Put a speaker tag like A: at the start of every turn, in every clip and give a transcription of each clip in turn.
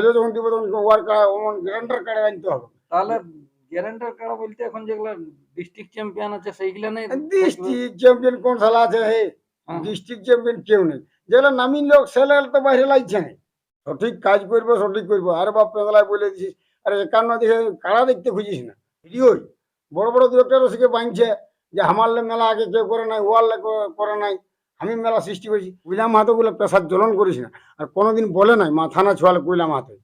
A: চাইলে যখন দিব তখন ওয়ার গ্যারান্টার কার্ড আনতে হবে।
B: তাহলে গ্যারান্টার বলতে এখন যেগুলা ডিস্ট্রিক্ট চ্যাম্পিয়ন আছে সেইগুলা নেই?
A: ডিস্ট্রিক্ট চ্যাম্পিয়ন কোন সালা আছে হে। ডিস্ট্রিক্ট চ্যাম্পিয়ন কেউ নেই। যেগুলো লোক তো বাইরে লাগছে না। সঠিক কাজ করব সঠিক করব। আরে বাপ পেঁদলায় বলে দিছিস। আরে একান্ন দিকে কারা দেখতে খুঁজিস না? ভিডিওই বড় বড় দু একটা রসিকে বাঁধছে যে আমার লে মেলা আগে কেউ করে নাই ওয়ার লে করে নাই। আমি মেলা সৃষ্টি করেছি। কুইলা মাহাতো বলে পেশার জ্বলন করিস না। আর কোনোদিন বলে নাই মাথা না ছোয়ালে কুইলা মাহাতো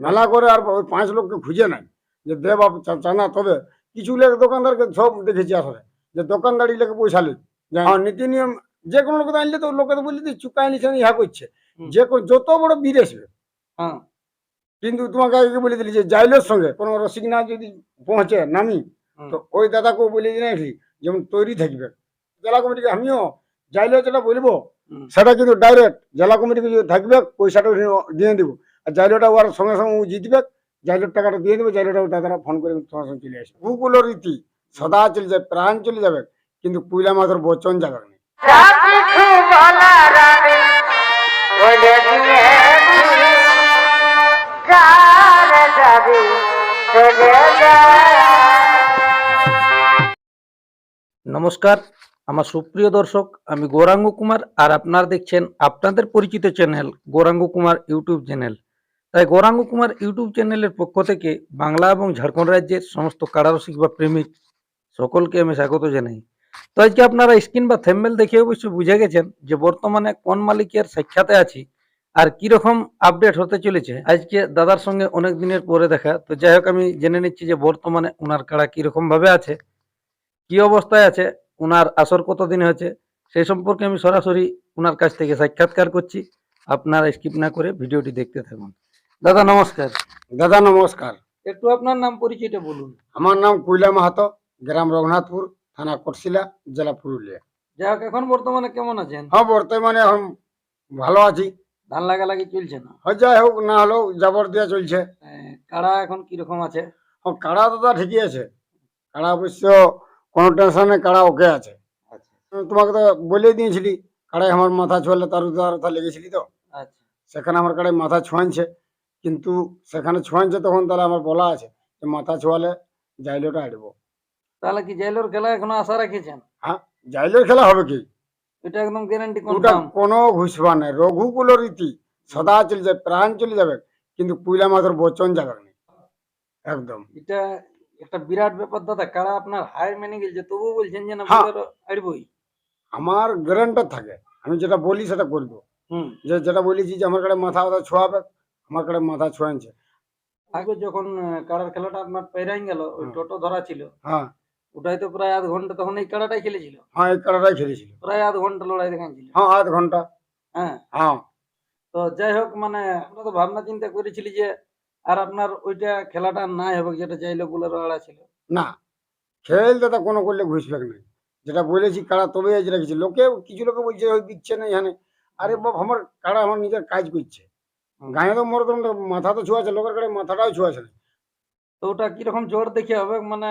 A: মেলা করে আর ওই পাঁচ লোককে খুঁজে নাই। যে দে বাপ চাঁদা তবে কিছু লেগে দোকানদারকে সব দেখেছি আসলে। যে দোকানদারি লেগে পয়সা লে যে হ্যাঁ, নীতি নিয়ম যে কোনো লোক আনলে তো লোকে তো বললি চুকাই নিছে ইহা করছে। যে যত বড় বীর আসবে।
B: হ্যাঁ।
A: কিন্তু তোমাকে আগে বলে দিলি যে জাইলের সঙ্গে কোনো রসিক না যদি পৌঁছে নামি তো ওই দাদাকেও বলে দিয়েছি যেমন তৈরি থাকবে। জেলা কমিটিকে আমিও জাইলে যেটা বলব সেটা কিন্তু ডাইরেক্ট জেলা কমিটিকে যদি থাকবে পয়সাটা দিয়ে- দিব। আর জাইলোটা ওর সঙ্গে সঙ্গে জিতবে জাইলোর টাকাটা দিয়ে দেবে জাইলোটা দাদারা ফোন করে তোমার সঙ্গে চলে আসবে। ভূগুলো রীতি সদা চলে যাবে প্রাণ চলে যাবে কিন্তু কুইলা মাথর বচন যাবে না
B: নমস্কার আমার সুপ্রিয় দর্শক, আমি গৌরাঙ্গ কুমার আর আপনারা দেখছেন আপনাদের পরিচিত channel Gauranga Kumar YouTube channel. তাই গৌরাঙ্গ কুমার ইউটিউব চ্যানেলের পক্ষ থেকে বাংলা এবং ঝাড়খণ্ড রাজ্যের সমস্ত কারারসিক বা প্রেমিক সকলকে আমি স্বাগত জানাই। তো আজকে আপনারা স্ক্রিন বা থেম্বেল দেখে অবশ্যই বুঝে গেছেন যে বর্তমানে কোন মালিকের সাক্ষাতে আছি আর কীরকম আপডেট হতে চলেছে। আজকে দাদার সঙ্গে অনেক দিনের পরে দেখা। তো যাই হোক, আমি জেনে নিচ্ছি যে বর্তমানে ওনার কাড়া কীরকম ভাবে আছে, কি অবস্থায় আছে ওনার আসর কতদিন হয়েছে সেই সম্পর্কে আমি সরাসরি ওনার কাছ থেকে সাক্ষাৎকার করছি। আপনারা স্কিপ না করে ভিডিওটি দেখতে থাকুন। দাদা নমস্কার।
A: দাদা নমস্কার।
B: একটু আপনার নাম পরিচয়টা বলুন।
A: আমার নাম কুইলা মাহাতো গ্রাম রঘুনাথপুর থানা কটশিলা জেলা পুরুলিয়া।
B: যাই হোক এখন বর্তমানে কেমন আছেন?
A: হ্যাঁ বর্তমানে এখন ভালো আছি।
B: ধান লাগা লাগি চলছে না?
A: হয় যাই হোক না হলেও জাবর দিয়া চলছে।
B: আহ, কাড়া এখন কীরকম আছে?
A: ও কাড়া দাদা ঠিকই আছে। কাড়া অবশ্য কোনো টেনশনে কাড়া ওকে আছে।
B: আচ্ছা।
A: তোমাকে তো বলে দিয়েছিলি কাড়াই আমার মাথা ছোঁয়ালে তার উদারতা লেগেছিলি তো?
B: আচ্ছা।
A: সেখানে আমার কাড়াই মাথা ছোঁয়াচ্ছে কিন্তু সেখানে ছোঁয়াচ্ছে তখন তাহলে আমার বলা আছে যে মাথা ছোঁয়ালে জাইলোটা আড়বো
B: তাহলে কি জেলোর খেলা এখনও আশা রেখেছেন?
A: হ্যাঁ জাইলোর খেলা হবে কি?
B: এটা একদম গ্যারান্টি কনফার্ম
A: কোনো ঘুষবা নাই রঘুকুল রীতি সদা চলে যাবে প্রাণ চলে যাবে কিন্তু কুইলা মাথার বচন যাবে না। একদম।
B: এটা একটা বিরাট ব্যাপার দাদা কাড়া আপনার হার মেনে গেছে তবুও বলছেন যে না
A: হ্যাঁ।
B: বোলেরো আড়বই
A: আমার গ্যারান্টার থাকে। আমি যেটা বলি সেটা করব।
B: হুম।
A: যে যেটা বলেছি যে আমার কাছে মাথা মাথা ছোঁয়াবে আমার কাছে মাথা ছোঁয়াচ্ছে
B: আগে যখন আহ, কাড়ার খেলাটা আপনার পেরাই গেল ওই
A: হুম।
B: টোটো ধরা ছিল
A: হ্যাঁ।
B: ওটাই তো প্রায় আধ ঘণ্টা তখন এই কাড়াটাই খেলেছিল।
A: হ্যাঁ এই কাড়াটাই খেলেছিল।
B: প্রায় আধ ঘণ্টা লড়াই দেখাচ্ছিল
A: হ্যাঁ আধ ঘণ্টা।
B: হ্যাঁ।
A: হ্যাঁ।
B: তো যাই হোক মানে আমরা তো ভাবনা চিন্তা করেছিলি যে আর আপনার ওইটা খেলাটা নাই হবে যেটা চাইলে বুলের আড়া ছিল।
A: না খেল দাদা কোনো করলে ঘুষবে না। যেটা বলেছি কাড়া তবে আজ রেখেছি লোকে কিছু লোকে বলছে ওই দিচ্ছে না এখানে। আরে বাপ আমার কাড়া আমার নিজের কাজ করছে? গায়ে তো মরে তো মাথা তো ছোঁয়াছে লোকের কাড়ে মাথাটাও ছোঁয়াছে না।
B: তো ওটা কীরকম জোর দেখে হবে? মানে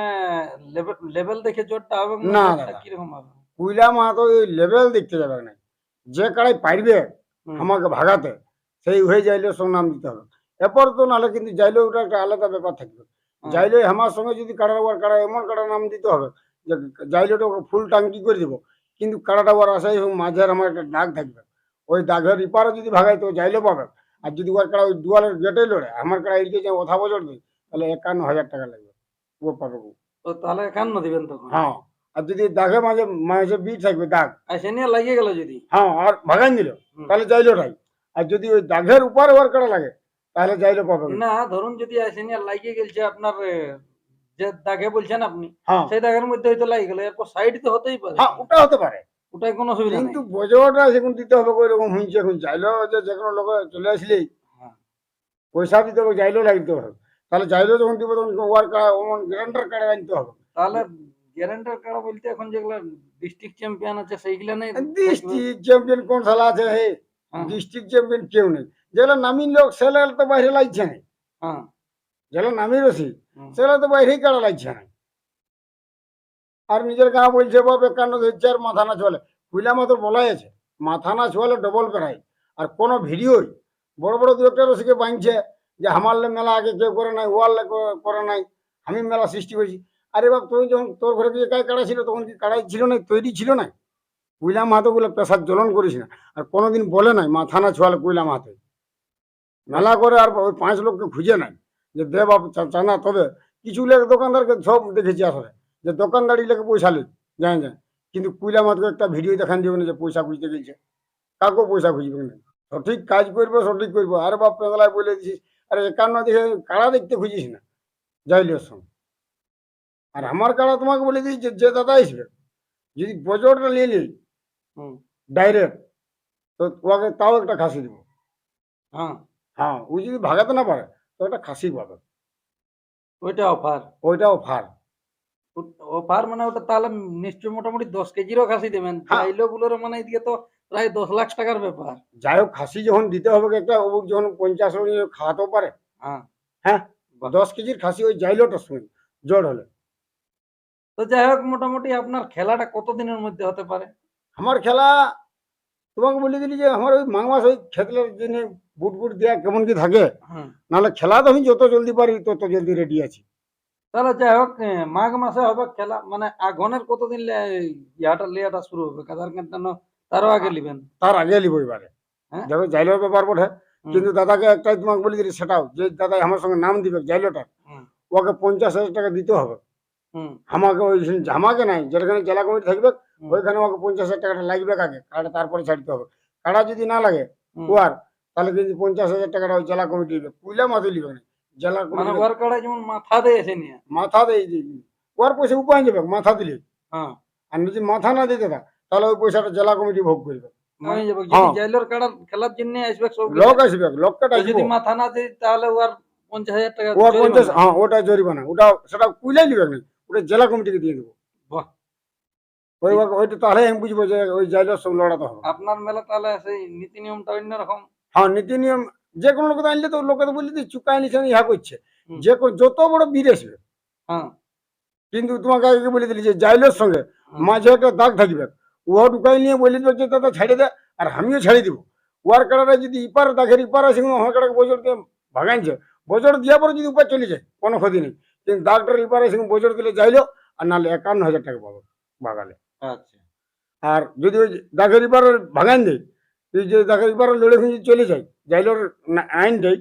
B: লেভেল দেখে জোরটা হবে
A: না।
B: কীরকম হবে?
A: কুইলা মাহাতো ওই লেভেল দেখতে যাবে না। যে কাড়াই পারবে আমাকে ভাগাতে সেই হয়ে যাইলে সঙ্গে নাম দিতে হবে। এরপর তো নাহলে কিন্তু যাইলে ওটা একটা আলাদা ব্যাপার থাকবে। যাইলে আমার সঙ্গে যদি কাড়া ওয়ার কাড়া এমন কাড়া নাম দিতে হবে যে যাইলেটা ওকে ফুল টাঙ্কি করে দিব। কিন্তু কাড়াটা ওর আশাই হোক মাঝের আমার একটা দাগ থাকবে। ওই দাগের ইপারে যদি ভাগাই তো যাইলে পাবে। আর যদি ওর কাড়া ওই দুয়ালের গেটে লড়ে আমার কাড়া এদিকে যে ওঠা বছর দিই তাহলে একান্ন হাজার টাকা লাগবে। ও পাবে ও।
B: তো তাহলে একান্ন দিবেন তখন?
A: হ্যাঁ। আর যদি দাগে মাঝে মাঝে বিট থাকবে দাগ।
B: সে নিয়ে লাগিয়ে গেল যদি?
A: হ্যাঁ আর ভাগাই দিল তাহলে যাইলো নাই আর যদি ওই দাগের উপরে ওর কাড়া লাগে তাহলে যাইলে পাবে না।
B: ধরুন যদি আইসেনিয়া লাগিয়ে গেছে আপনার যে দাগে বলছেন আপনি
A: হ্যাঁ।
B: সেই দাগের মধ্যে হয়তো লাগিয়ে গেল এরপর সাইড তো হতেই পারে।
A: হ্যাঁ ওটা হতে পারে।
B: ওটাই কোনো অসুবিধা নেই।
A: কিন্তু বোঝাটা সেখানে দিতে হবে ওই রকম হুঁচে এখন চাইলেও যে যে কোনো লোক চলে আসলেই
B: হ্যাঁ।
A: পয়সা দিতে হবে যাইলেও লাগতে হবে। তাহলে যাইলেও যখন দিব তখন ওয়ার কার্ড গ্যারান্টার কার্ড আনতে হবে।
B: তাহলে গ্যারান্টার কার্ড বলতে এখন যেগুলা ডিস্ট্রিক্ট চ্যাম্পিয়ন আছে সেইগুলা নেই?
A: ডিস্ট্রিক্ট চ্যাম্পিয়ন কোন সালা আছে হে। ডিস্ট্রিক্ট চ্যাম্পিয়ন কেউ নেই। যেগুলো নামিন লোক সেগুলো তো বাইরে লাগছে না।
B: হ্যাঁ।
A: যেগুলো নামি রসি
B: হুম।
A: সেগুলো তো বাইরেই কাড়া লাগছে না। আর নিজের গাঁ বলছে বাপ একান্ন ধরছে আর মাথা না চলে। কুইলা মাত্র বলাই আছে। মাথা না চলে ডবল করাই আর কোনো ভিডিওই বড় বড় দু একটা রসিকে বাঁধছে যে আমার মেলা আগে কেউ করে নাই ওয়ার লে করে নাই আমি মেলা সৃষ্টি করেছি। আরে বাপ তুই যখন তোর ঘরে কি একাই কাড়া ছিল তখন কি কাড়াই ছিল না তৈরি ছিল না কুইলা মাহাতো গুলো পেশার জ্বলন করিস না। আর কোনোদিন বলে নাই মাথা না ছোয়ালে কুইলা মাহাতো মেলা করে আর ওই পাঁচ লোককে খুঁজে নাই যে দে বাপ চানা তবে। কিছু লেগে দোকানদারকে সব দেখেছি আসলে। যে দোকানদারি লেগে পয়সা লি জানেন যায় কিন্তু কুইলা মাত্র একটা ভিডিও দেখান যাবে না যে পয়সা খুঁজতে গেছে। কাকেও পয়সা খুঁজবে না। সঠিক কাজ করব সঠিক করব। আর বাপ পেঁদলায় বলে দিছিস আরে একান্ন দেখে কাড়া দেখতে খুঁজিস না। যাইলিওর সঙ্গে আর আমার কাড়া তোমাকে বলে দিই যে যে দাদা আসবে যদি বজরটা নিয়ে নিই
B: হুম।
A: ডাইরেক্ট তো তোমাকে তাও একটা খাসি দিব।
B: হ্যাঁ?
A: হ্যাঁ ওই যদি ভাগাতে না পারে তো একটা খাসি পাবে
B: ওইটা অফার
A: ওইটা অফার
B: অফার মানে ওটা তাহলে নিশ্চয় মোটামুটি দশ কেজিরও খাসি দেবেন।
A: হ্যাঁ।
B: চাইলো বুলোর মানে এদিকে তো প্রায় দশ লাখ টাকার ব্যাপার।
A: যাই হোক খাসি যখন দিতে হবে একটা ও যখন পঞ্চাশ খাওয়াতেও পারে।
B: হ্যাঁ।
A: হ্যাঁ দশ কেজির খাসি ওই জাইলোটার সময় জড় হলে।
B: তো যাই হোক মোটামুটি আপনার খেলাটা কতদিনের মধ্যে হতে পারে?
A: আমার খেলা তোমাকে বলে দিলি যে আমার ওই মাঘ মাস ওই খেতলের জন্য বুট বুট দেওয়া কেমন কি থাকে?
B: হুম
A: নাহলে খেলা তো আমি যত জলদি পারি তত জলদি রেডি আছি।
B: তাহলে যাই হোক মাঘ মাসে হবে খেলা মানে আগনের কতদিন ইয়াটা লিয়াটা শুরু হবে? কাদার কেন তারও আগে লিবেন?
A: তার আগে লিব এবারে।
B: হ্যাঁ?
A: দেখো জাইলোর ব্যাপার বটে। কিন্তু দাদাকে একটাই তোমাকে বলে দিলি সেটাও যে দাদা আমার সঙ্গে নাম দিবে জাইলোটার। ওকে পঞ্চাশ হাজার টাকা দিতে হবে। আমাকে ওই আমাকে নাই যেখানে জেলা কমিটি থাকবে ওইখানে ওকে পঞ্চাশ হাজার টাকাটা লাগবে কাকে? কাটা তারপরে ছাড়তে হবে। কাটা যদি না লাগে। ওয়ার তাহলে কিন্তু পঞ্চাশ হাজার টাকাটা ওই জেলা কমিটি দিবে। কুইলা মাথা লিবে না। জেলা
B: মানে
A: কমিটি
B: ওয়ার কাড়া যেমন মাথা দেয় নিয়ে।
A: মাথা দেয় ওর পয়সা উপায় যাবে মাথা দিলে।
B: হ্যাঁ।
A: আর যদি মাথা না দিতে না তাহলে ওই পয়সাটা জেলা কমিটি ভোগ করবে।
B: যদি
A: হ্যাঁ। লোক আসবে লোকটা
B: যদি মাথা না দিই তাহলে ওর পঞ্চাশ হাজার টাকা
A: পঞ্চাশ হ্যাঁ ওটা জরিমানা। ওটা সেটা কুইলাই না। ওটা জেলা কমিটিকে দিয়ে দেবো। ওই ওইটা তাহলে আমি বুঝব যে ওই জাইলের সঙ্গে লড়াতে হবে।
B: আপনার মেলা তাহলে সেই নীতি নিয়মটা অন্যরকম।
A: হ্যাঁ নীতি নিয়ম যে কোনো লোক আনলে তো লোকে তো বললি যে চুকাই নিছে ইহা করছে। যে যত বড় বীর আসবে
B: হ্যাঁ।
A: কিন্তু তোমাকে আগে বলে দিলি যে জাইলের সঙ্গে মাঝে একটা দাগ থাকবে। ও ঢুকাই নিয়ে বলে দিবে যে দাদা ছেড়ে দে আর আমিও ছেড়ে দিব। ওয়ার কাটাটা যদি ইপার দাগের ইপার কাটাকে বজর দিয়ে ভাগাইছে বজর দেওয়ার পরে যদি উপর চলে যায় কোনো ক্ষতি নেই। কিন্তু দাগটার ইপার আছে বজর দিলে যাইলো আর নাহলে একান্ন হাজার টাকা পাবো বাগালে।
B: আচ্ছা।
A: আর যদি ওই দাগের ইপার ভাগান দেয় এই যে দাগের ইপার লড়ে খুঁজে চলে যায় যাইলোর না- আইন দেয়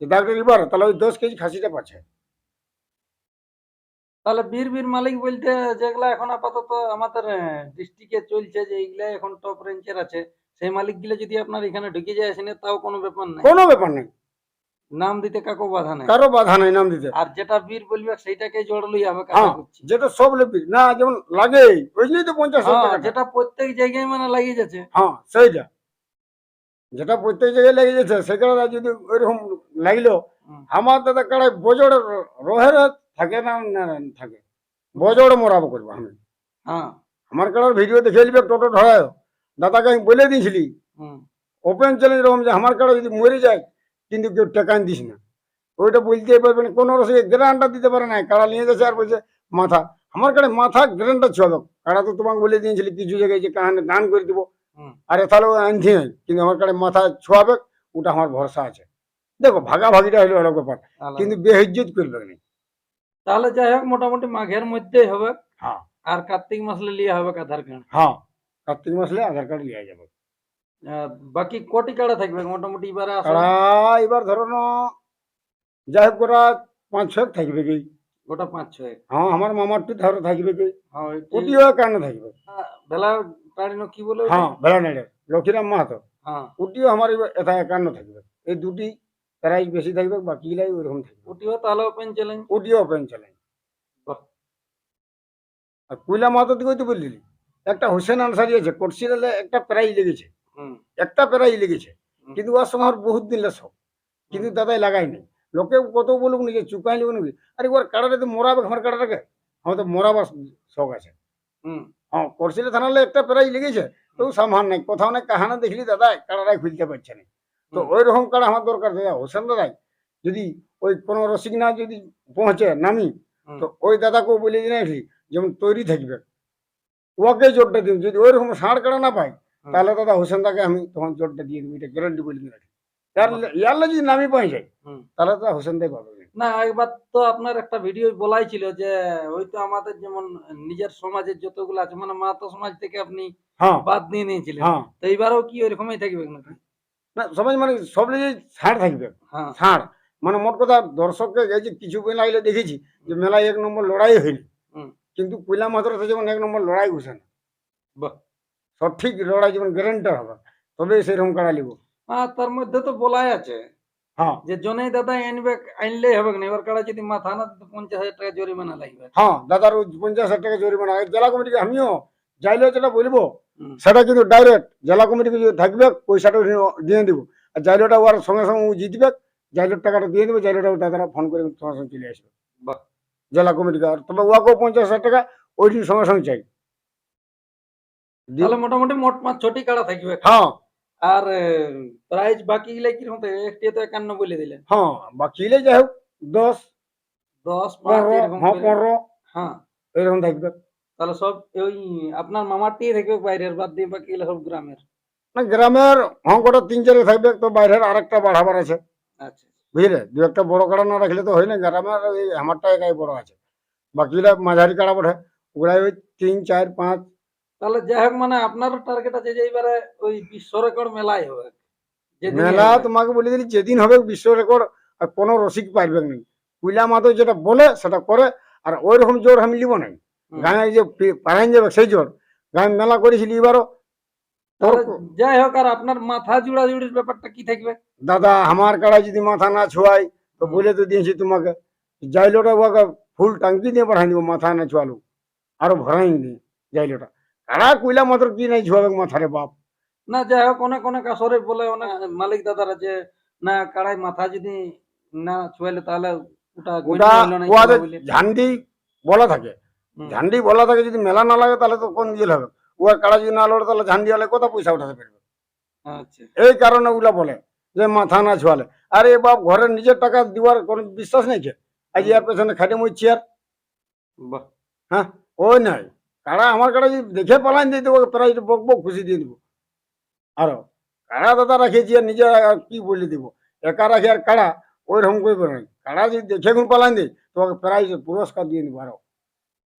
A: যে দাগের ইপার তাহলে ওই দশ কেজি খাসিটা পাচ্ছে
B: তাহলে বীর বীর মালিক বলতে যেগুলা এখন আপাতত আমাদের ডিস্ট্রিক্টে চলছে যে এইগুলা এখন টপ রেঞ্জের আছে সেই মালিকগুলো যদি আপনার এখানে ঢুকে যায় আসেন তাও কোনো ব্যাপার নাই।
A: কোনো ব্যাপার নেই।
B: নাম দিতে কাকো বাধা নাই।
A: কারও বাধা নাই নাম দিতে।
B: আর যেটা বীর বলবে সেইটাকে জড়লই হবে
A: হ্যাঁ যেটা সব না যেমন লাগে তো পঞ্চাশ
B: হ্যাঁ যেটা প্রত্যেক জায়গায় মানে লাগিয়ে যাচ্ছে।
A: হ্যাঁ সেইটা। যেটা প্রত্যেক জায়গায় লেগে যাচ্ছে সেখানে যদি ওইরকম লাগল আমার দাদা কাড়ায় বজড় রোহের থাকে না থাকে। বজড় মরাবো করব আমি।
B: হ্যাঁ।
A: আমার কাড়ার ভিডিও দেখে নিবে টোটো ধরায়। দাদাকে আমি বলে দিয়েছিলি ওপেন চ্যালেঞ্জ এরকম যে আমার কাড়া যদি মরে যায় কিন্তু কেউ টেকান দিস না। ওইটা বলতেই পারবে না কোনো রসে গ্রান্টটা দিতে পারে না কাড়া নিয়ে যাচ্ছে আর বলছে মাথা আমার কাছে মাথা গ্রান্টটা ছিল। কাড়া তো তোমাকে বলে দিয়েছিলি কিছু জায়গায় যে কাহানে দান করে দিব। আরে তাহলে আনছি নাই কিন্তু আমার কাড়ে মাথা ছোয়াবে ওটা আমার ভরসা আছে। দেখো ভাগাভাগিটা হলো অনেক ব্যাপার কিন্তু বেহজ্জত করবে না
B: তাহলে যাই হোক মোটামুটি মাঘের মধ্যেই হবে।
A: হ্যাঁ।
B: আর কার্তিক মাসলে লিয়ে হবে আধার কার্ড।
A: হ্যাঁ কার্তিক মাসলে আধার কার্ড লিয়ে যাবে।
B: বাকি কোটি কার্ডে থাকবে? মোটামুটি এবারে
A: কাড়া এবার ধরো যাই হোক ওরা পাঁচ ছয় থাকবে কি?
B: গোটা পাঁচ ছয়
A: হ্যাঁ আমার মামারটি ধরো থাকবে কি?
B: হ্যাঁ ওইটি-
A: ওটিও কারণে থাকবে?
B: বেলা টাড়িনো কি বলে?
A: হ্যাঁ বেড়ানাড়ে লক্ষ্মীরাম মাহাতো।
B: হ্যাঁ।
A: ওটিও আমার এটা একান্ন থাকবে। এই দুটি প্রাইজ বেশি থাকবে বাকিগুলাই ওইরকম থাকবে।
B: ওটিও তাহলে ওপেন চ্যালেঞ্জ
A: ওটিও ওপেন চ্যালেঞ্জ আর কুইলা মাহাতো দিকেও তো বললি। একটা হোসেন আনসারি আছে কোর্সিরালে একটা প্রাইজ লেগেছে। একটা প্রাইজ লেগেছে। কিন্তু ওর সঙ্গে বহুত দিন সব কিন্তু দাদাই লাগাই নাই। লোকে কত বলুক নাকি চুকাই লিব নাকি? আরে ওর কাড়াটা তো মরাবে আমার কাড়াটাকে আমার তো মরাবার শখ আছে।
B: হুম।
A: হ্যাঁ করছিলে থানালে একটা প্রাইজ লেগেছে। তো সামান নাই। কোথাও না কাহানা দেখলি দাদা কাড়াটাই খুলতে পারছে না। তো। ওই রকম কাড়া আমার দরকার দাদা। হোসেন দাদাই যদি ওই কোনো রসিক না যদি পৌঁছে নামি তো ওই দাদাকেও বলে দিয়ে রাখলি যেমন তৈরি থাকবে। ওকে জোরটা দিন। যদি ওই রকম ষাঁড় কাড়া না পাই
B: হুম।
A: তাহলে দাদা হোসেন দাকে আমি তখন জোরটা দিয়ে দেবো এটা গ্যারান্টি বলে রাখি ইয়ারলে যদি নামি পাই যায় তাহলে তো হোসেন দেব পাবে। না।
B: একবার তো আপনার একটা ভিডিও বলাই ছিল যে হয়তো আমাদের যেমন নিজের সমাজের যতগুলো আছে মানে মাতো সমাজ থেকে আপনি
A: হ্যাঁ।
B: বাদ দিয়ে নিয়েছিলেন।
A: হ্যাঁ।
B: তো এইবারও কি ওইরকমই থাকবে
A: না? সবাই মানে সব লিগে ছাড় থাকবে।
B: হ্যাঁ।
A: ছাড়। মানে মোট কথা দর্শককে যে কিছু মেলা আইলে দেখেছি যে মেলায় এক নম্বর লড়াই হয়নি। কিন্তু পয়লা মাত্রাতে যেমন এক নম্বর লড়াই ঘুষে না।
B: বাহ।
A: সঠিক লড়াই যেমন গ্যারেন্টার হবে। তবে সেরকম কাড়া লিব
B: আর তার মধ্যে তো বলাই আছে
A: হ্যাঁ।
B: যে জনেই দাদা আনবে আনলেই হবে না। এবার কাড়া যদি মাথা না পঞ্চাশ হাজার টাকা জরিমানা লাগবে।
A: হ্যাঁ দাদার পঞ্চাশ হাজার টাকা জরিমানা। জেলা কমিটিকে আমিও যাইলে যেটা বলব। সেটা কিন্তু ডাইরেক্ট জেলা কমিটিকে যদি থাকবে পয়সাটা দিয়ে- দিব। আর জাইলোটা ওর সঙ্গে সঙ্গে জিতবে জাইলোর টাকাটা দিয়ে দেবে জাইলোটা দাদারা ফোন করে সঙ্গে সঙ্গে চলে আসবে। জেলা কমিটিকে আর তবে ওয়াকেও পঞ্চাশ হাজার টাকা ওই দিন সঙ্গে সঙ্গে চাই।
B: তাহলে মোটামুটি মোট পাঁচ ছটি কাড়া থাকবে
A: হ্যাঁ।
B: আর প্রাইজ বাকি গিলা কীরকম থাকবে একটি তো একান্ন বলে দিলেন।
A: হ্যাঁ বাকি এলে যাই হোক দশ
B: দশ
A: পনেরো হ্যাঁ পনেরো
B: হ্যাঁ।
A: এরকম থাকবে।
B: তাহলে সব ওই আপনার মামারটি থাকবে বাইরের বাদ দিয়ে বাকি গিলা সব গ্রামের।
A: না গ্রামের হ্যাঁ কটা তিন চারে থাকবে তো বাইরের আরেকটা বাড়াবার আছে।
B: আচ্ছা
A: বুঝলে? দু একটা বড় কাড়া না রাখলে তো হয় না গ্রামের ওই আমারটা একাই বড় আছে। বাকিরা মাঝারি কাড়া বটে। ওগুলা ওই তিন চার পাঁচ
B: তাহলে যাই হোক মানে আপনার টার্গেট আছে যে এইবারে ওই বিশ্ব রেকর্ড মেলাই হবে।
A: মেলা তোমাকে বলে দিলি যেদিন হবে বিশ্ব রেকর্ড আর কোনো রসিক পারবে না। কুইলা মাতো যেটা বলে সেটা করে আর ওই রকম জোর আমি নাই
B: হুম।
A: গায়ে যে পারাইন যাবে সেই জোর। গায়ে মেলা করেছিলি এবারও।
B: তাহলে যাই হোক আর আপনার মাথা জুড়া জুড়ির ব্যাপারটা কি থাকবে?
A: দাদা আমার কাড়া যদি মাথা না ছোয়াই তো বলে তো দিয়েছি তোমাকে জাইলোটা ফুল টাঙ্কি দিয়ে পাঠাই দিব মাথা না ছোয়ালো। আরও ভরাই দিয়ে জাইলোটা। কাড়া কুইলা মাত্র কি নাই ছোয়াবে মাথারে বাপ।
B: না যাই হোক অনেক অনেক আসরে বলে অনেক মালিক দাদারা যে না কাড়াই মাথা যদি না ছুয়াইলে তাহলে ওটা।
A: ঝান্ডি বলা থাকে। ঝান্ডি বলা থাকে যদি মেলা না লাগে তাহলে তো কোন দিয়ে হবে? ওর কাড়া যদি না লড়ে তাহলে ঝান্ডি হলে কত পয়সা উঠাতে পারবে।
B: আচ্ছা।
A: এই কারণে ওগুলা বলে যে মাথা না ছোয়ালে। আরে বাপ ঘরের নিজের টাকা দেওয়ার কোনো বিশ্বাস নেই আজ ইয়ার পেছনে খাটে আর
B: বাহ।
A: হ্যাঁ ওই নাই। কারা আমার কারা যদি দেখে পালান দিয়ে দেবো প্রায় বক বক খুশি দিয়ে দেবো। আরও কারা দাদা রাখেছি আর নিজে কি বলে দিব? একা রাখে আর কারা? ওই রকম করবে না কারা যদি দেখে গুণ পালান দিই তোমাকে প্রাইজ পুরস্কার দিয়ে দেবো আরও।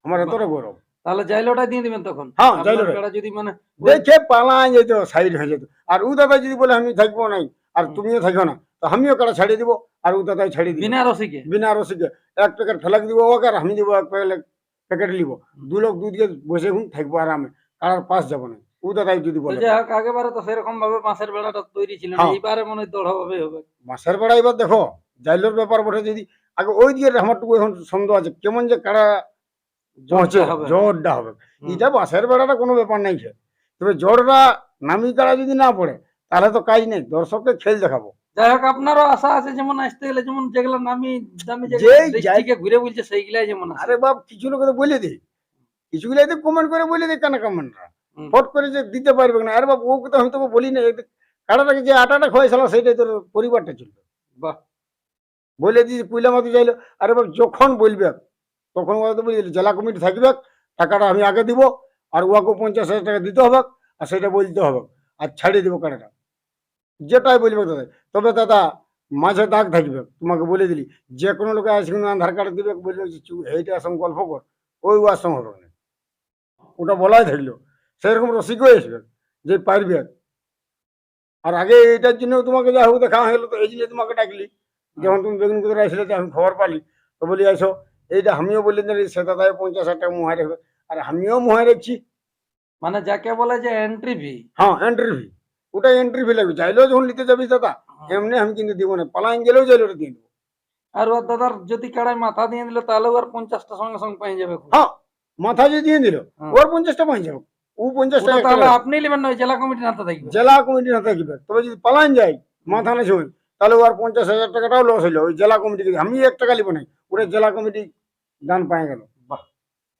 A: আমার এতটা গৌরব।
B: তাহলে জাইলোটা দিয়ে দিবেন তখন?
A: হ্যাঁ, জাইলোটাই।
B: যদি মানে
A: দেখে পালান যেত সাইড হয়ে যেত। আর ও দাদা যদি বলে আমি থাকব নাই আর তুমিও থাকো না তো আমিও কারা ছাড়িয়ে দিব? আর ও দাদাই ছাড়িয়ে দিব।
B: বিনা রসিকে?
A: বিনা রসিকে। এক প্যাকেট ফেলাক দিব ওকে আর আমি দিব এক প্যাকেট প্যাকেট নিব দু লোক দুধ দিয়ে বসে হুম থাকব আরামে। কারার পাশ যাব না। ও দাদাই যদি
B: তো
A: বলে
B: যাই হোক আগেবারে তো সেরকম ভাবে মাছের বেড়াটা তৈরি ছিল না।
A: হ্যাঁ।
B: এইবারে মনে হয় দড় ভাবে হবে।
A: মাসের বেড়া এবার দেখো জাইলোর ব্যাপার বটে যদি আগে ওই দিকে আমারটুকু এখন সন্দেহ আছে কেমন যে কারা পৌঁছে জোরটা হবে। এটা বাসের বেড়াটা কোনো ব্যাপার নাই। তবে জোরটা নামি কারা যদি না পড়ে তাহলে তো কাজ নেই। দর্শককে খেল দেখাবো।
B: যাই হোক আপনারও আশা আছে যেমন আসতে গেলে যেমন যেগুলো নামি দামি
A: যাই-
B: ঘুরে বলছে সেইগুলাই যেমন
A: আরে বাপ কিছু লোক তো বলে দিই কিছুগুলো তো কমেন্ট করে বলে দিই কেন কমেন্টরা। ফট করে যে দিতে পারবে না। আরে বাপ ও তো আমি তোকে বলি না কাটাটাকে যে আটাটা খোয়াইছিল সেটাই তোর পরিবারটা চলবে
B: বাহ।
A: বলে দিয়েছি কুইলা মাতি চাইলো। আরে বাপ যখন বলবে তখন ওরা তো বলি জেলা কমিটি থাকবে টাকাটা আমি আগে দিব আর ওয়াকে পঞ্চাশ হাজার টাকা দিতে হবে আর সেটা বলতে হবে আর ছাড়িয়ে দেবো কাটাটা। যেটাই বলবে দাদা তবে দাদা মাঝে দাগ থাকবে তোমাকে বলে দিলি। যে কোনো লোকে আসবে আধার কার্ড দিবে বলবে এইটা সঙ্গে গল্প কর ওই সঙ্গে হবে না। ওটা বলাই থাকল। সেরকম রসিকও আসবে যে পারবে আর। আগে এইটার জন্য তোমাকে যা হোক দেখা হলো তো এই জন্য তোমাকে ডাকলি। যখন তুমি বেগুন কোথায় আসলে তো আমি খবর পালি। তো বলি আসো এইটা আমিও বললি না সে দাদায় পঞ্চাশ হাজার টাকা মুহাই রাখবে আর আমিও মুহাই রাখছি।
B: মানে যাকে বলে যে এন্ট্রি ফি
A: হ্যাঁ এন্ট্রি ফি ওটা এন্ট্রি ফি লাগবে। চাইলেও যখন নিতে যাবি দাদা এমনি আমি কিন্তু দিব না। পালাইন গেলেও চাইলে ওটা দিয়ে দেবো।
B: আর ওর দাদার যদি কাড়াই মাথা দিয়ে দিল তাহলেও আর পঞ্চাশটা সঙ্গে সঙ্গে পেয়ে যাবে
A: হ্যাঁ মাথা যে দিয়ে দিল
B: হ্যাঁ।
A: ওর পঞ্চাশটা পাই যাবে। ও পঞ্চাশ
B: ওটা
A: টাকা
B: তাহলে আপনি নেবেন না জেলা কমিটির হাতে থাকবে।
A: জেলা কমিটি না থাকবে। তবে যদি পালাইন যায় মাথা না ছবি তাহলে ওর পঞ্চাশ হাজার টাকাটাও লস হইল। ওই জেলা কমিটিকে আমি এক টাকা লিব নাই ওটা জেলা কমিটি দান পাই গেল।
B: বাহ।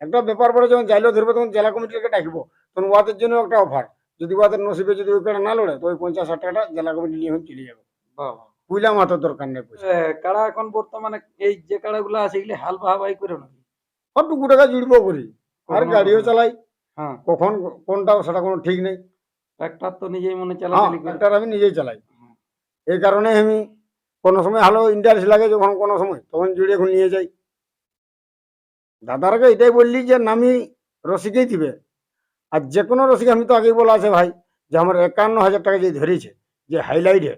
A: একটা ব্যাপার পরে যখন যাইলেও ধরবে তখন জেলা কমিটিকে ডাকবো। তখন ওদের জন্য একটা অফার যদি ওদের নসিবে যদি ওই কাটা না লড়ে তো ওই পঞ্চাশ হাজার টাকাটা জেলা কমিটি নিয়ে চলে যাবে। কুইলা মাথার দরকার নেই পয়সা।
B: কাড়া এখন বর্তমানে এই যে কাড়াগুলো আছে এগুলি হাল বাহাবাই করে নাকি?
A: সবটুকু টাকা জুড়বো করি। আর গাড়িও চালাই।
B: হ্যাঁ।
A: কখন কোনটাও সেটা কোনো ঠিক নেই।
B: ট্রাক্টর তো নিজেই মনে
A: হ্যাঁ
B: চালাচালি
A: ট্রাক্টর আমি নিজেই চালাই। এই কারণে আমি কোনো সময় ভালো ইন্টারেস্ট লাগে যখন কোনো সময় তখন জুড়ে এখন নিয়ে যাই। দাদারকে এটাই বললি যে নামি রসিকেই দিবে। আর যে কোনো রসিক আমি তো আগেই বলা আছে ভাই যে আমার একান্ন হাজার টাকা যে ধরেছে যে হাইলাইটে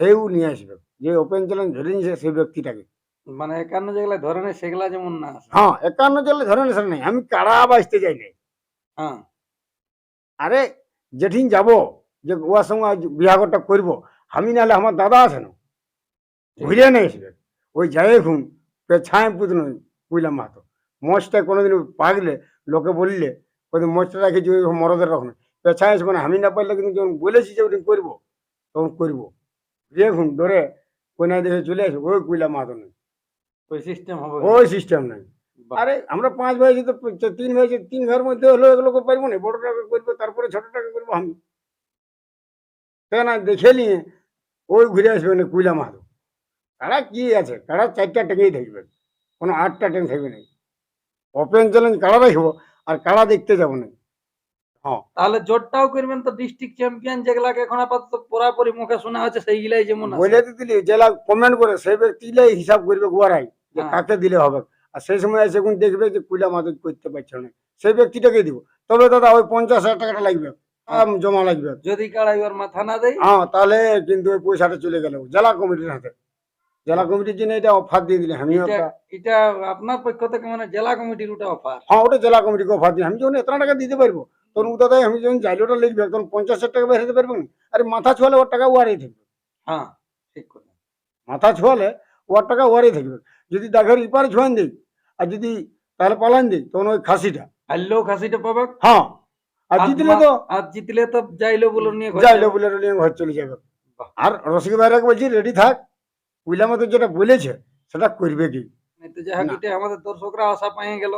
A: সেও নিয়ে আসবে। যে ওপেন চ্যালেঞ্জ ধরে নিয়েছে সেই ব্যক্তিটাকে।
B: মানে একান্ন যেগুলা ধরে নেই সেগুলা যেমন না
A: হ্যাঁ একান্ন চলে ধরে নিয়েছে নাই। আমি কারা বাঁচতে যাই নাই।
B: হ্যাঁ।
A: আরে যেঠিন যাব যে ওয়ার সঙ্গে আজ বিহাঘরটা করব আমি নাহলে আমার দাদা আছে না। ঘুরে নেই আসবে। ওই যাই এখন পেছায় পুতন বুঝলাম মাতো মজটা কোনোদিন পাগলে লোকে বললে ওই মজটা রাখেছি ওই মরদের রকম। পেছায় আসবে না আমি না পারলে কিন্তু যখন বলেছি যে ওটা করব তখন করব দেখুন ধরে কোনা দেখে চলে আসবে ওই কুইলা মাতো নেই।
B: ওই সিস্টেম হবে
A: ওই সিস্টেম নাই। আরে আমরা পাঁচ ভাই তো তিন ভাই তিন ঘরের মধ্যে হলো এগুলোকে পারব না বড় টাকা করব তারপরে ছোট টাকা করব আমি। কেন দেখে নিয়ে ওই ঘুরে আসবে না কুইলা মাহাতো কারা কি আছে? কারা চারটা টেকেই থাকবে? কোনো আটটা ট্রেন থাকবে না ওপেন চ্যালেঞ্জ কারা রাখব? আর কারা দেখতে যাব না? হ্যাঁ।
B: তাহলে জোরটাও করবেন তো ডিস্ট্রিক্ট চ্যাম্পিয়ন যেগুলাকে এখন আপাতত পুরাপুরি মুখে শোনা হচ্ছে সেইগুলাই যেমন
A: বলে দিলি জেলা কমেন্ট করে সেই ব্যক্তিগুলাই হিসাব করবে গোয়ারাই যে
B: হ্যাঁ।
A: কাকে দিলে হবে। আর সেই সময় এসে কোন দেখবে যে কুইলা মাদত করতে পারছে না। সেই ব্যক্তিটাকে দিব। তবে দাদা ওই পঞ্চাশ হাজার টাকাটা লাগবে। জমা লাগবে।
B: যদি কাড়াইবার মাথা না দেয়।
A: হ্যাঁ তাহলে কিন্তু ওই পয়সাটা চলে গেল জেলা কমিটির হাতে। জেলা কমিটির জন্য এটা অফার দিয়ে দিলে আমিও
B: এটা আপনার পক্ষ থেকে মানে জেলা কমিটির ওটা অফার
A: হ্যাঁ ওটা জেলা কমিটিকে অফার দিই আমি যখন এত টাকা দিতে পারব তখন দাদা আমি যখন জাইলোটা লিখবে তখন পঞ্চাশ হাজার টাকা বের হতে পারব না। আরে মাথা ছোয়ালে ওর টাকা ওয়ারেই থাকবে।
B: হ্যাঁ ঠিক কথা।
A: মাথা ছোয়ালে ওর টাকা ওয়ারেই থাকবে। যদি দাঘের ইপারে ছোয়ান দিই আর যদি তাহলে পালান দিই তখন ওই খাসিটা।
B: হারলেও খাসিটা পাবে?
A: হ্যাঁ আর জিতলে তো
B: আর জিতলে তো যাইলো বলে নিয়ে ঘরে
A: বলে নিয়ে ঘর চলে যাবে। আর রসিক ভাইরাকে বলছি রেডি থাক। উইলা মতো যেটা বলেছে সেটা করবে কি?
B: তো যাই হোক এটা আমাদের দর্শকরা আশা পাইয়ে গেল।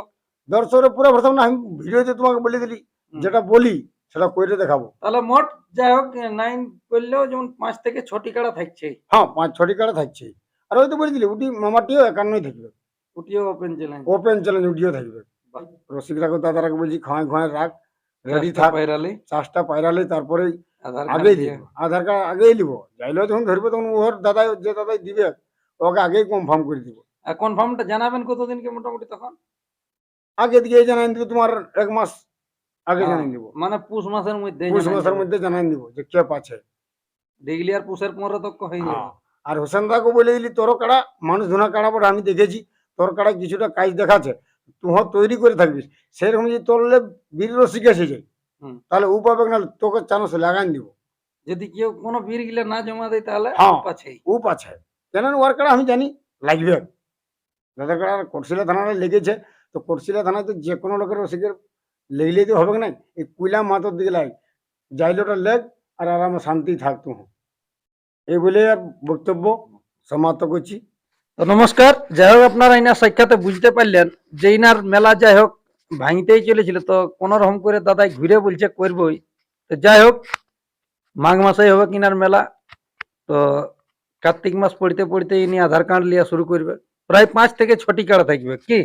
A: দর্শকের পুরো প্রথম না আমি ভিডিওতে তোমাকে বলে দিলি যেটা বলি সেটা করে দেখাবো।
B: তাহলে মোট যাই হোক নাইন করলেও যেমন পাঁচ থেকে ছটি কাড়া থাকছে।
A: হ্যাঁ পাঁচ ছটি কাটা থাকছে। আর ওই তো বলে দিলি উটি মামাটিও একান্নই থাকবে।
B: ওটিও ওপেন চ্যালেঞ্জ
A: ওপেন চ্যালেঞ্জ উটিও থাকবে।
B: বাহ।
A: রসিকরাকে দাদারাকে বলছি খাওয়াই খাওয়াই রাখ রেডি থাক।
B: পাইরালি।
A: চাষটা পাইরালে তারপরেই
B: আধার কার্ড
A: আগেই
B: দিয়ে।
A: দিব আধার কার্ড আগেই দিব। যাইলেও যখন ধরবে তখন ওর দাদা যে দাদাই দিবে ওকে আগেই কনফার্ম করে দিব।
B: আর কনফার্মটা জানাবেন কতদিনকে মোটামুটি তখন?
A: আগে দিকে জানাই দিব তোমার এক মাস আগে
B: হ্যাঁ,
A: জানাই দিব।
B: মানে পুষ মাসের মধ্যে
A: পুষ মাসের মধ্যে জানাই দিব যে কে পাচ্ছে
B: দেখলি আর পুষের পনেরো তক হয়ে যাবে।
A: হ্যাঁ। আর হোসেন দাকে বলে দিলি তোর কাড়া মানুষ ধোনা কাড়া পর আমি দেখেছি তোর কাড়া কিছুটা কাজ দেখাচ্ছে। তুহ তৈরি করে থাকবিস সেরকম যদি তোরলে বীর রসিক এসে যায়। তাহলে ও পাবে না তোকে চান্স লাগাই দিব।
B: যদি কেউ কোনো বীর গিলে না জমা দেয় তাহলে। পাছেই
A: ও পাচ্ছে কেন ওর কাড়া আমি জানি লাগবে। দাদার কাড়া কোটশিলা থানায় লেগেছে তো কোটশিলা থানায় তো যে কোনো লোকের রসিকের লেগলেই তো হবে না এই কুইলা মাতর দিকে লাগ যাইলোটা লেগ আর আরামে শান্তি থাকতো। এই বলে আর বক্তব্য সমাপ্ত করছি।
B: তো নমস্কার যাই হোক আপনারা ইনার সাক্ষাতে বুঝতে পারলেন যে ইনার মেলা যাই হোক ভাঙতেই চলেছিল। তো কোন রকম করে দাদাই ঘুরে বলছে করবই। তো যাই হোক মাঘ মাসেই হবে কিনার মেলা। তো কার্তিক মাস পড়তে পড়তে ইনি আধার কার্ড লিয়া শুরু করবে। প্রায় পাঁচ থেকে ছটি কার্ড থাকবে কি?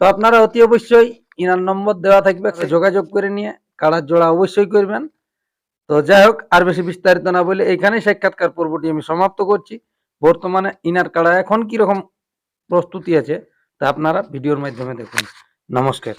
B: তো আপনারা অতি অবশ্যই ইনার নম্বর দেওয়া থাকবে যোগাযোগ করে নিয়ে কাড়ার জোড়া অবশ্যই করবেন। তো যাই হোক আর বেশি বিস্তারিত না বলে এইখানেই সাক্ষাৎকার পর্বটি আমি সমাপ্ত করছি। বর্তমানে ইনার কাড়া এখন কি রকম প্রস্তুতি আছে তা আপনারা ভিডিওর মাধ্যমে দেখুন। নমস্কার